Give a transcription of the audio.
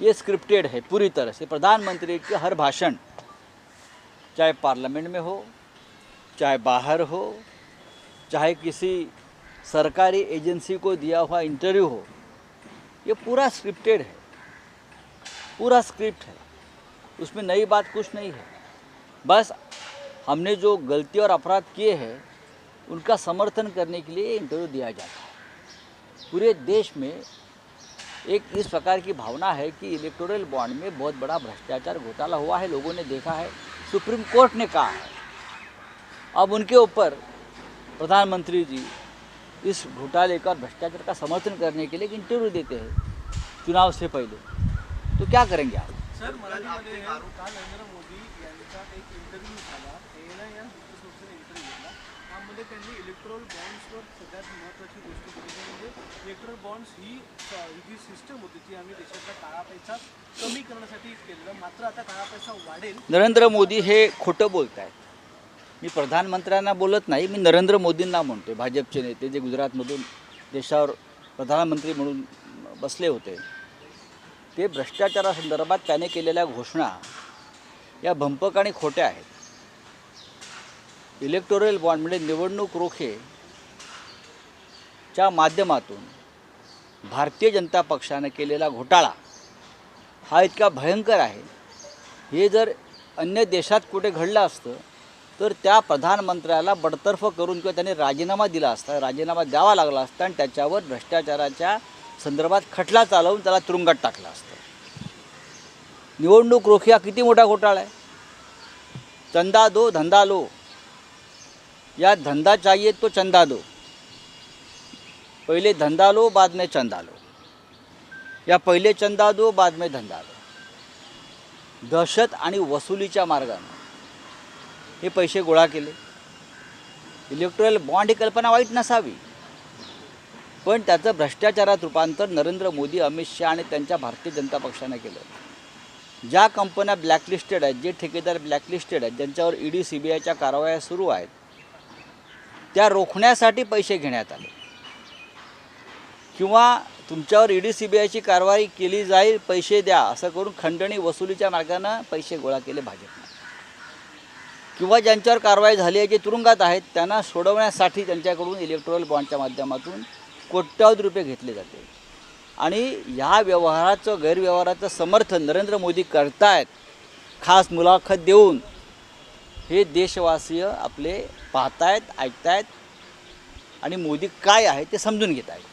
ये स्क्रिप्टेड है, पूरी तरह से। प्रधानमंत्री के हर भाषण, चाहे पार्लियामेंट में हो, चाहे बाहर हो, चाहे किसी सरकारी एजेंसी को दिया हुआ इंटरव्यू हो, ये पूरा स्क्रिप्टेड है। पूरा स्क्रिप्ट है। उसमें नई बात कुछ नहीं है। बस हमने जो गलती और अपराध किए हैं उनका समर्थन करने के लिए इंटरव्यू दिया जाता है। पूरे देश में एक इस प्रकार की भावना है कि इलेक्टोरल बॉन्ड में बहुत बड़ा भ्रष्टाचार घोटाला हुआ है, लोगों ने देखा है। सुप्रीम कोर्ट ने कहा है। अब उनके ऊपर प्रधानमंत्री जी इस घोटाले का भ्रष्टाचार का समर्थन करने के लिए इंटरव्यू देते हैं चुनाव से पहले। तो क्या करेंगे आप? सर मोदी एक इंटरव्ह्यू झाला। त्यामध्ये त्यांनी इलेक्ट्रॉल बॉन्ड्सवर सगळ्यात महत्त्वाची गोष्ट केली. म्हणजे इलेक्ट्रॉल बॉन्ड्स ही जी सिस्टम होती ती आम्ही देशाचा काळा पैसा कमी करण्यासाठी केलेलं. मात्र आता काळा पैसा वाढेल. नरेंद्र मोदी हे खोटं बोलत आहेत मी प्रधानमंत्र्यांना बोलत नाही मी नरेंद्र मोदींना म्हणतो भाजपचे नेते जे गुजरातमधून देशावर प्रधानमंत्री म्हणून बसले होते ते भ्रष्टाचारासंदर्भात त्याने केलेल्या घोषणा या भंपक आणि खोट्या आहेत. इलेक्टोरल बॉन्ड म्हणजे निवडणूक रोखे च्या माध्यमातून भारतीय जनता पक्षानं केलेला घोटाळा हा इतका भयंकर आहे. हे जर अन्य देशात कुठे घडलं असतं तर त्या प्रधानमंत्र्याला बडतर्फ करून किंवा त्याने राजीनामा दिला असता राजीनामा द्यावा लागला असता आणि त्याच्यावर भ्रष्टाचाराच्या संदर्भात खटला चालवून त्याला तुरुंगात टाकला असतं. निवडणूक रोखी हा किती मोठा घोटाळा आहे? चंदा दो धंदा लो. या धंदा चाहिए तो चंदा दो। पहिले धंदा लो बाद में चंदा लो। या पहिले चंदा दो बाद में धंदा दो दहशत आणि वसुलीच्या मार्गानं हे पैसे गोळा केले. इलेक्ट्रल बॉन्ड ही कल्पना वाईट नसावी. पण त्याचं भ्रष्टाचारात रूपांतर नरेंद्र मोदी अमित शहा आणि त्यांच्या भारतीय जनता पक्षाने केलं. ज्या कंपन्या ब्लॅकलिस्टेड आहेत जे ठेकेदार ब्लॅकलिस्टेड आहेत ज्यांच्यावर ई डी सी बी आयच्या कारवाया सुरू आहेत त्या रोखण्यासाठी पैसे घेण्यात आले. किंवा तुमच्यावर ई डी सी बी आयची कारवाई केली जाईल पैसे द्या असं करून खंडणी वसुलीच्या मार्गानं पैसे गोळा केले भाजपनं. किंवा ज्यांच्यावर कारवाई झाली आहे जे तुरुंगात आहेत त्यांना सोडवण्यासाठी त्यांच्याकडून इलेक्ट्रॉल बॉन्डच्या माध्यमातून कोट्यावधी रुपये घेतले जाते. आणि ह्या व्यवहाराचं गैरव्यवहाराचं समर्थन नरेंद्र मोदी करतायत खास मुलाखत देऊन हे देशवासीय आपले पाहतायत ऐकतायत आणि मोदी काय आहे ते समजून घेत आहेत